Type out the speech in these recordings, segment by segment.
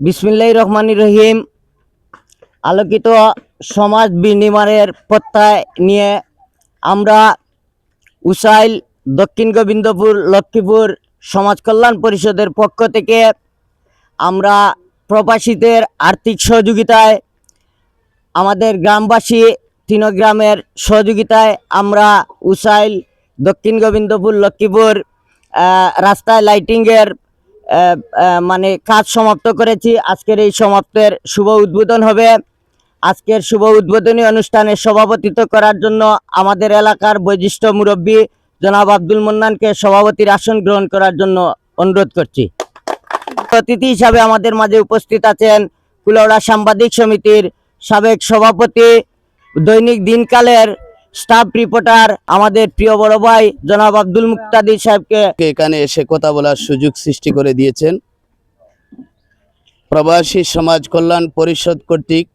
বিসমিল্লাহ রহমানি রহিম। আলোকিত সমাজ বিনিময়ের প্রত্যয় নিয়ে আমরা উসাইল, দক্ষিণ গোবিন্দপুর, লক্ষ্মীপুর সমাজ কল্যাণ পরিষদের পক্ষ থেকে আমরা প্রবাসীদের আর্থিক সহযোগিতায়, আমাদের গ্রামবাসী তিন গ্রামের সহযোগিতায় আমরা উসাইল, দক্ষিণ গোবিন্দপুর, লক্ষ্মীপুর রাস্তায় লাইটিংয়ের মানে কাজ সমাপ্ত করেছি। আজকের এই সমাপ্তের শুভ উদ্বোধন হবে। আজকের শুভ উদ্বোধনী অনুষ্ঠানে সভাপতিত্ব করার জন্য আমাদের এলাকার বৈশিষ্ট্য মুরব্বী জনাব আব্দুল মন্নানকে সভাপতির আসন গ্রহণ করার জন্য অনুরোধ করছি। অতিথি হিসাবে আমাদের মাঝে উপস্থিত আছেন কুলাউড়া সাংবাদিক সমিতির সাবেক সভাপতি, দৈনিক দিনকালের স্টাফ রিপোর্টার আমাদের প্রিয় বড় ভাই জনাব আব্দুল মুক্তাদির সাহেবকে। এখানে এসে কথা বলার সুযোগ সৃষ্টি করে দিয়েছেন? প্রবাসী সমাজ কল্যাণ পরিষদ কর্তৃক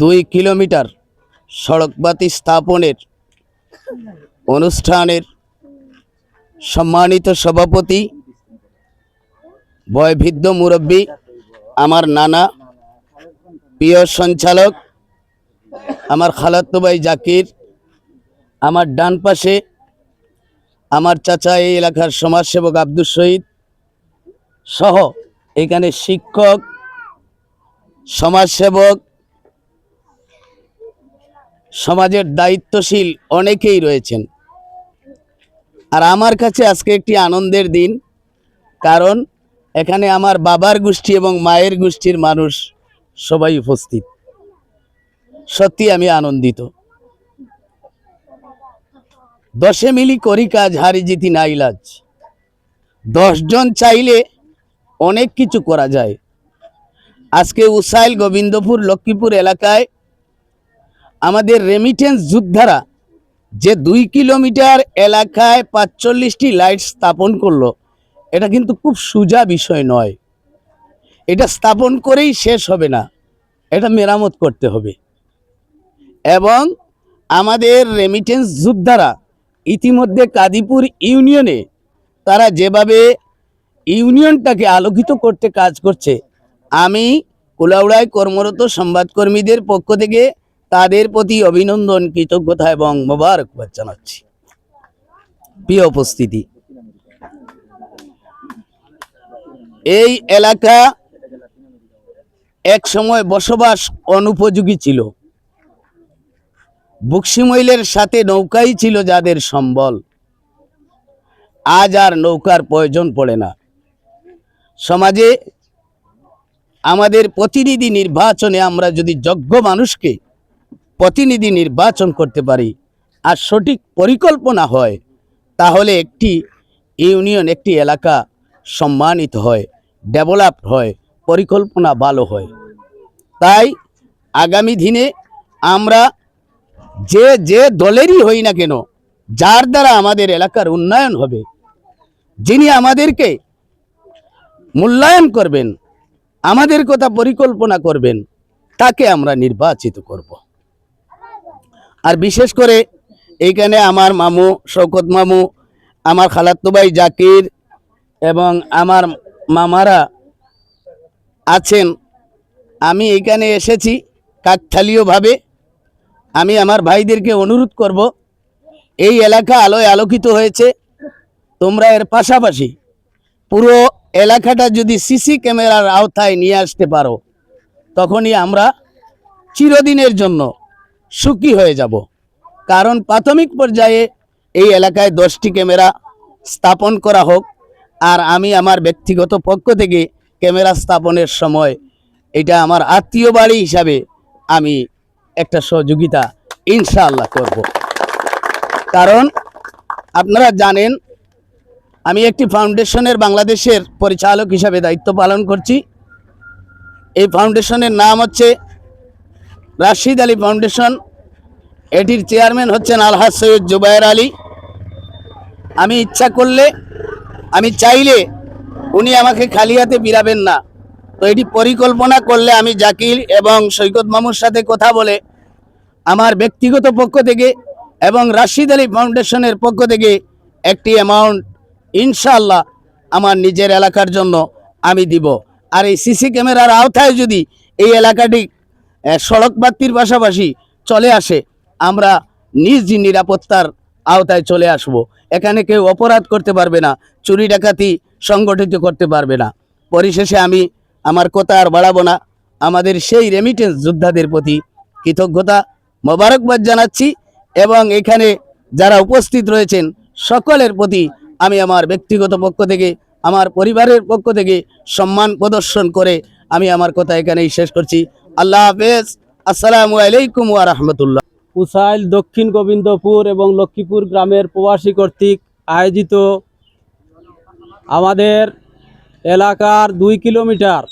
দুই কিলোমিটার সড়কবাতি স্থাপনের অনুষ্ঠানের সম্মানিত সভাপতি বয়ভিদ্ধ মুরব্বী, আমার নানা, প্রিয় সঞ্চালক আমার খালাত্তো ভাই জাকির, আমার ডান পাশে আমার চাচা এই এলাকার সমাজসেবক আব্দুল শহীদ সহ এখানে শিক্ষক, সমাজসেবক, সমাজের দায়িত্বশীল অনেকেই রয়েছেন। আর আমার কাছে আজকে একটি আনন্দের দিন, কারণ এখানে আমার বাবার গোষ্ঠী এবং মায়ের গোষ্ঠীর মানুষ সবাই উপস্থিত। সত্যি আমি আনন্দিত। দশে মিলি করি কাজ, হারি জিতি না ইলাজ। দশজন চাইলে অনেক কিছু করা যায়। আজকে উসাইল গোবিন্দপুর, লক্ষ্মীপুর এলাকায় আমাদের রেমিটেন্স যোদ্ধারা যে দুই কিলোমিটার এলাকায় পাঁচচল্লিশটি লাইট স্থাপন করল, এটা কিন্তু খুব সোজা বিষয় নয়। এটা স্থাপন করেই শেষ হবে না। এটা মেরামত করতে হবে। এবং আমাদের রেমিটেন্স যোদ্ধারা ইতিমধ্যে কাদিপুর ইউনিয়নে তারা যেভাবে ইউনিয়নটাকে আলোকিত করতে কাজ করছে, আমি কুলাউড়ায় কর্মরত সংবাদকর্মীদের পক্ষ থেকে তাদের প্রতি অভিনন্দন, কৃতজ্ঞতা এবং মোবারকবাদ জানাচ্ছি। প্রিয় উপস্থিতি, এই এলাকা এক সময় বসবাস অনুপযোগী ছিল। বুকসিমৈলের সাথে নৌকাই ছিল যাদের সম্বল। আজ আর নৌকার প্রয়োজন পড়ে না। সমাজে আমাদের প্রতিনিধি নির্বাচনে আমরা যদি যোগ্য মানুষকে প্রতিনিধি নির্বাচন করতে পারি আর সঠিক পরিকল্পনা হয়, তাহলে একটি ইউনিয়ন, একটি এলাকা সম্মানিত হয়, ডেভেলপ হয়, পরিকল্পনা ভালো হয়। তাই আগামী দিনে আমরা যে যে দলেরই হই না কেন, যার দ্বারা আমাদের এলাকার উন্নয়ন হবে, যিনি আমাদেরকে মূল্যায়ন করবেন, আমাদের কথা পরিকল্পনা করবেন, তাকে আমরা নির্বাচিত করব। আর বিশেষ করে এইখানে আমার মামু শৌকত মামু, আমার খালাত্তো ভাই জাকির এবং আমার মামারা আছেন। আমি এইখানে এসেছি কাকথালীয়ভাবে আমি আমার ভাইদেরকে অনুরোধ করব, এই এলাকা আলোয় আলোকিত হয়েছে। তোমরা এর পাশাপাশি পুরো এলাকাটা যদি সিসি ক্যামেরার আওতায় নিয়ে আসতে পারো, তখনই আমরা চিরদিনের জন্য সুখী হয়ে যাব। কারণ প্রাথমিক পর্যায়ে এই এলাকায় দশটি ক্যামেরা স্থাপন করা হোক, আর আমি আমার ব্যক্তিগত পক্ষ থেকে ক্যামেরা স্থাপনের সময় এটা আমার আত্মীয় বাড়ি হিসাবে আমি একটা সহযোগিতা ইনশাআল্লাহ করব। কারণ আপনারা জানেন, আমি একটি ফাউন্ডেশনের বাংলাদেশের পরিচালক হিসাবে দায়িত্ব পালন করছি। এই ফাউন্ডেশনের নাম হচ্ছে রাশিদ আলী ফাউন্ডেশন। এটির চেয়ারম্যান হচ্ছেন আলহাজ সৈয়দ জুবায়ের আলী। আমি ইচ্ছা করলে, আমি চাইলে উনি আমাকে খালি হাতে বিরাবেন না। তো এটি পরিকল্পনা করলে আমি জাকির এবং সৈকত মামুর সাথে কথা বলে আমার ব্যক্তিগত পক্ষ থেকে এবং রাশিদ আলী ফাউন্ডেশনের পক্ষ থেকে একটি অ্যামাউন্ট ইনশাল্লাহ আমার নিজের এলাকার জন্য আমি দিব। আর এই সিসি ক্যামেরার আওতায় যদি এই এলাকাটি সড়ক বাতির পাশাপাশি চলে আসে, আমরা নিজ নিরাপত্তার আওতায় চলে আসব। এখানে কেউ অপরাধ করতে পারবে না, চুরি ডাকাতি সংগঠিত করতে পারবে না। পরিশেষে আমি আমার কথা আর বাড়াবো না। আমাদের সেই রেমিটেন্স যোদ্ধাদের প্রতি কৃতজ্ঞতা, মোবারকবাদ জানাচ্ছি এবং এখানে যারা উপস্থিত রয়েছেন সকলের প্রতি আমি আমার ব্যক্তিগত পক্ষ থেকে, আমার পরিবারের পক্ষ থেকে সম্মান প্রদর্শন করে আমি আমার কথা এখানেই শেষ করছি। আল্লাহ হাফেজ। আসসালামু আলাইকুম ওয়া রাহমাতুল্লাহ। উসাইল দক্ষিণ গোবিন্দপুর এবং লক্ষ্মীপুর গ্রামের প্রবাসী কর্তৃক আয়োজিত আমাদের এলাকার দুই কিলোমিটার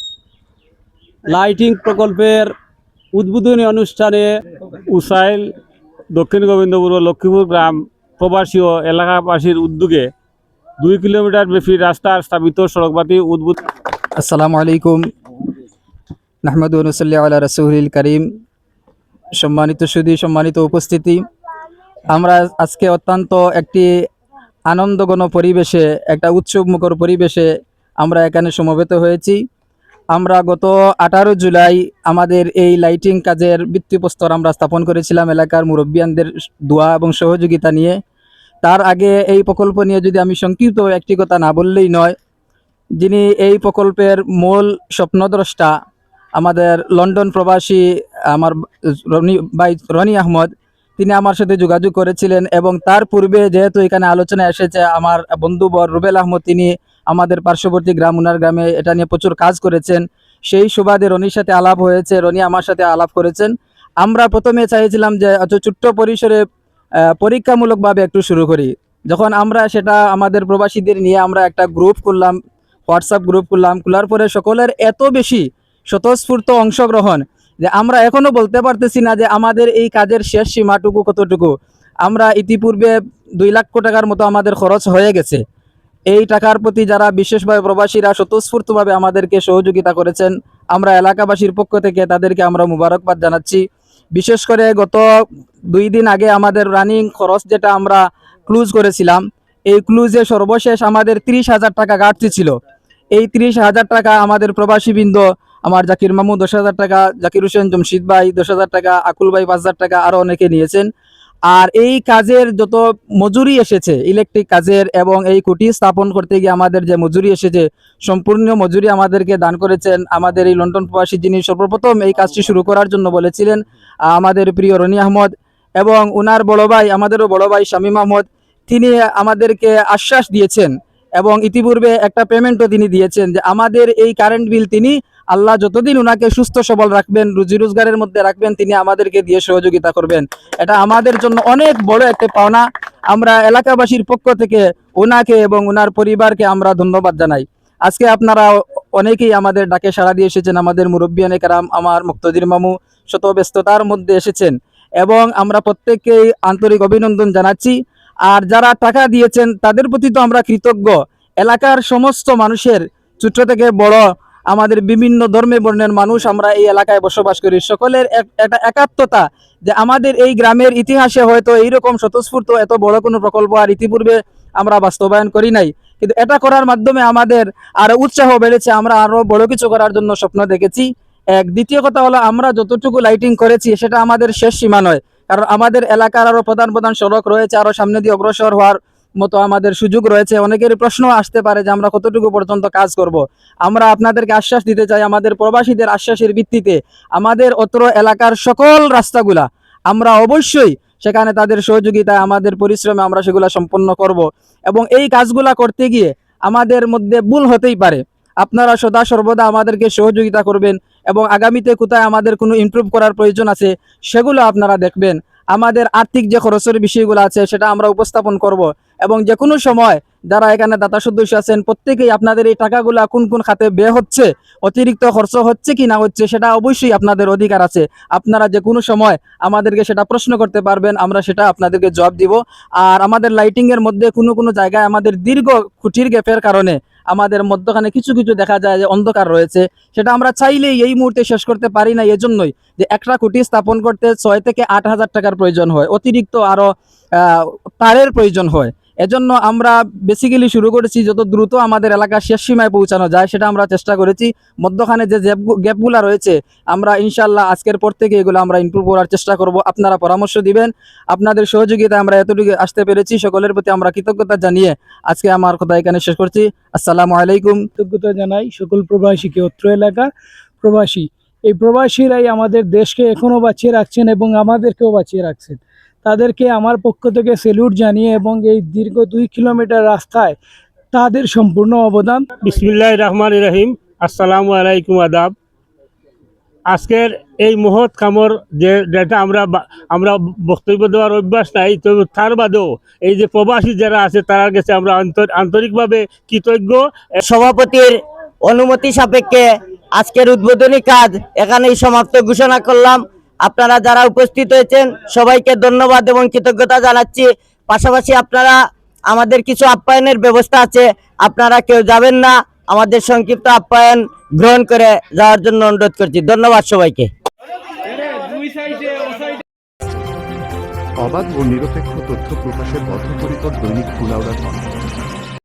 লাইটিং প্রকল্পের উদ্বোধনী অনুষ্ঠানে উসাইল, দক্ষিণ গোবিন্দপুর লক্ষ্মীপুর গ্রাম প্রবাসী ও এলাকাবাসীর উদ্যোগে দুই কিলোমিটার ব্যাপী রাস্তার স্থাপিত সড়কবাতি উদ্বোধন আসসালামু আলাইকুম। নাহমদ নসল্লি আল্লাহ রসুল করিম। সম্মানিত সুদী সম্মানিত উপস্থিতি। আমরা আজকে অত্যন্ত একটি আনন্দঘন পরিবেশে, একটা উৎসবমুখর পরিবেশে আমরা এখানে সমবেত হয়েছি। আমরা গত আঠারো জুলাই আমাদের এই লাইটিং কাজের ভিত্তিপ্রস্তর আমরা স্থাপন করেছিলাম এলাকার মুরব্বিয়ানদের দোয়া এবং সহযোগিতা নিয়ে। তার আগে এই প্রকল্প নিয়ে যদি আমি সংক্ষিপ্ত একটি কথা না বললেই নয়, যিনি এই প্রকল্পের মূল স্বপ্নদ্রষ্টা আমাদের লন্ডন প্রবাসী আমার রনি বাই রনি আহমদ, তিনি আমার সাথে যোগাযোগ করেছিলেন এবং তার পূর্বে যেহেতু এখানে আলোচনা এসেছে আমার বন্ধু বর রুবেল আহমদ, তিনি আমাদের পার্শ্ববর্তী গ্রাম উনার গ্রামে এটা নিয়ে প্রচুর কাজ করেছেন। সেই সুবাদে রনির সাথে আলাপ হয়েছে, রনি আমার সাথে আলাপ করেছেন। আমরা প্রথমে চাইছিলাম যে অত ছোট্ট পরিসরে পরীক্ষামূলকভাবে একটু শুরু করি। যখন আমরা সেটা আমাদের প্রবাসীদের নিয়ে আমরা একটা গ্রুপ করলাম হোয়াটসঅ্যাপ গ্রুপ করলাম, খোলার পরে সকলের এত বেশি স্বতঃস্ফূর্ত অংশগ্রহণ যে আমরা এখনও বলতে পারতেছি না যে আমাদের এই কাজের শেষ সীমাটুকু কতটুকু। আমরা ইতিপূর্বে দুই লক্ষ টাকার মতো আমাদের খরচ হয়ে গেছে। এই টাকার প্রতি যারা বিশেষভাবে প্রবাসীরা স্বতঃস্ফূর্তভাবে আমাদেরকে সহযোগিতা করেছেন, আমরা এলাকাবাসীর পক্ষ থেকে তাদেরকে আমরা মুবারকবাদ জানাচ্ছি। বিশেষ করে গত দুই দিন আগে আমাদের রানিং খরচ যেটা আমরা ক্লুজ করেছিলাম, এই ক্লুজে সর্বশেষ আমাদের ত্রিশ হাজার টাকা ঘাটতি ছিল। এই ত্রিশ হাজার টাকা আমাদের প্রবাসীবৃন্দ, আমার জাকির মামু দশ হাজার টাকা, জাকির হোসেন জমশিদ ভাই দশ হাজার টাকা, আকুল ভাই পাঁচ হাজার টাকা আরও অনেকে নিয়েছেন। আর এই কাজের যত মজুরি এসেছে ইলেকট্রিক কাজের এবং এই কুটি স্থাপন করতে গিয়ে আমাদের যে মজুরি এসেছে, সম্পূর্ণ মজুরি আমাদেরকে দান করেছেন আমাদের এই লন্ডন প্রবাসী যিনি সর্বপ্রথম এই কাজটি শুরু করার জন্য বলেছিলেন, আমাদের প্রিয় রনি আহমদ এবং উনার বড় ভাই, আমাদেরও বড় ভাই শামীম আহমদ, তিনি আমাদেরকে আশ্বাস দিয়েছেন এবং ইতিপূর্বে একটা পেমেন্টও তিনি দিয়েছেন যে আমাদের এই কারেন্ট বিল তিনি আল্লাহ যতদিন উনাকে সুস্থ, সবল রাখবেন, রুজি রোজগারের মধ্যে রাখবেন, তিনি আমাদেরকে দিয়ে সহযোগিতা করবেন। এটা আমাদের জন্য অনেক বড় একটা পাওনা। আমরা এলাকাবাসীর পক্ষ থেকে ওনাকে এবং ওনার পরিবারকে আমরা ধন্যবাদ জানাই। আজকে আপনারা অনেকেই আমাদের ডাকে সাড়া দিয়ে এসেছেন, আমাদের মুরব্বিয়ানে কারাম, আমার মুক্তদির মামু শত ব্যস্ততার মধ্যে এসেছেন এবং আমরা প্রত্যেককেই আন্তরিক অভিনন্দন জানাচ্ছি। আর যারা টাকা দিয়েছেন, তাদের প্রতি তো আমরা কৃতজ্ঞ। এলাকার সমস্ত মানুষের ছোট থেকে বড় আমাদের বিভিন্ন ধর্মে বর্ণের মানুষ আমরা এই এলাকায় বসবাস করি। সকলের এক- একটা একাত্মতা যে আমাদের এই গ্রামের ইতিহাসে হয়তো এইরকম স্বতঃস্ফূর্ত এত বড় কোনো প্রকল্প আর ইতিপূর্বে আমরা বাস্তবায়ন করি নাই। কিন্তু এটা করার মাধ্যমে আমাদের আরও উৎসাহ বেড়েছে, আমরা আরও বড় কিছু করার জন্য স্বপ্ন দেখেছি। এক দ্বিতীয় কথা হলো, আমরা যতটুকু লাইটিং করেছি, সেটা আমাদের শেষ সীমা নয়। কারণ আমাদের এলাকার আরও প্রধান প্রধান সড়ক রয়েছে, আরও সামনে দিয়ে অগ্রসর হওয়ার মতো আমাদের সুযোগ রয়েছে। অনেকের প্রশ্ন আসতে পারে যে আমরা কতটুকু পর্যন্ত কাজ করব। আমরা আপনাদেরকে আশ্বাস দিতে চাই আমাদের প্রবাসীদের আশ্বাসের ভিত্তিতে আমাদের অত্র এলাকার সকল রাস্তাগুলা। আমরা অবশ্যই সেখানে তাদের সহযোগিতায়, আমাদের পরিশ্রমে আমরা সেগুলা সম্পন্ন করব এবং এই কাজগুলা করতে গিয়ে আমাদের মধ্যে ভুল হতেই পারে। আপনারা সদা সর্বদা আমাদেরকে সহযোগিতা করবেন এবং আগামীতে কোথায় আমাদের কোনো ইমপ্রুভ করার প্রয়োজন আছে, সেগুলো আপনারা দেখবেন। আমাদের আর্থিক যে খরচের বিষয়গুলো আছে, সেটা আমরা উপস্থাপন করব। এবং যে কোনো সময় যারা এখানে দাতা সদস্য আছেন, প্রত্যেকেই আপনাদের এই টাকাগুলা কোন কোন খাতে ব্যয় হচ্ছে, অতিরিক্ত খরচ হচ্ছে কি না হচ্ছে, সেটা অবশ্যই আপনাদের অধিকার আছে। আপনারা যে কোনো সময় আমাদেরকে সেটা প্রশ্ন করতে পারবেন, আমরা সেটা আপনাদেরকে জবাব দিব। আর আমাদের লাইটিং এর মধ্যে কোনো কোনো জায়গায় আমাদের দীর্ঘ খুঁটির গ্যাপের কারণে আমাদের মধ্যখানে কিছু কিছু দেখা যায় যে অন্ধকার রয়েছে। সেটা আমরা চাইলেই এই মুহূর্তে শেষ করতে পারি না, এজন্যই যে একটা খুঁটি স্থাপন করতে ছয় থেকে আট হাজার টাকার প্রয়োজন হয়। অতিরিক্ত আরও তারের প্রয়োজন হয়। এজন্য আমরা বেসিক্যালি শুরু করেছি যত দ্রুত আমাদের এলাকার শেষ সীমায় পৌঁছানো যায়, সেটা আমরা চেষ্টা করেছি। মধ্যখানে যে গ্যাপগুলো রয়েছে, আমরা ইনশাল্লাহ আজকের পর থেকে এগুলো আমরা ইমপ্রুভ করার চেষ্টা করব। আপনারা পরামর্শ দিবেন। আপনাদের সহযোগিতা আমরা এতটুকু আসতে পেরেছি। সকলের প্রতি আমরা কৃতজ্ঞতা জানিয়ে আজকে আমার কথা এখানে শেষ করছি। আসসালামু আলাইকুম। কৃতজ্ঞতা জানাই সকল প্রবাসীকে অত্র এলাকার প্রবাসী। এই প্রবাসীরাই আমাদের দেশকে এখনও বাঁচিয়ে রাখছেন এবং আমাদেরকেও বাঁচিয়ে রাখছেন। তাদেরকে আমার পক্ষ থেকে সেলুট জানিয়ে এবং এই দীর্ঘ দুই কিলোমিটার রাস্তায় তাদের সম্পূর্ণ অবদান। বিসমিল্লাহ রহমান রহিম। আসসালামু আলাইকুম আদাব। আজকের এই মহৎ কামর যে যেটা আমরা আমরা বক্তব্য দেওয়ার অভ্যাস নাই তো তার বাদেও এই যে প্রবাসী যারা আছে তার কাছে আমরা আন্তরিকভাবে কৃতজ্ঞ। সভাপতির অনুমতি সাপেক্ষে আজকের উদ্বোধনী কাজ এখানেই সমাপ্ত ঘোষণা করলাম। আপনারা যারা উপস্থিত হয়েছেন, সবাইকে ধন্যবাদ এবং কৃতজ্ঞতা জানাচ্ছি। পাশাপাশি আপনারা, আমাদের কিছু আপ্যায়নের ব্যবস্থা আছে। আপনারা কেউ যাবেন না। আমাদের সংক্ষিপ্ত আপ্যায়ন গ্রহণ করে যাওয়ার জন্য অনুরোধ করছি। ধন্যবাদ সবাইকে। অবাধ ও নিরপেক্ষ তথ্য প্রকাশের বদ্ধপরিকর দৈনিক কুলাউড়া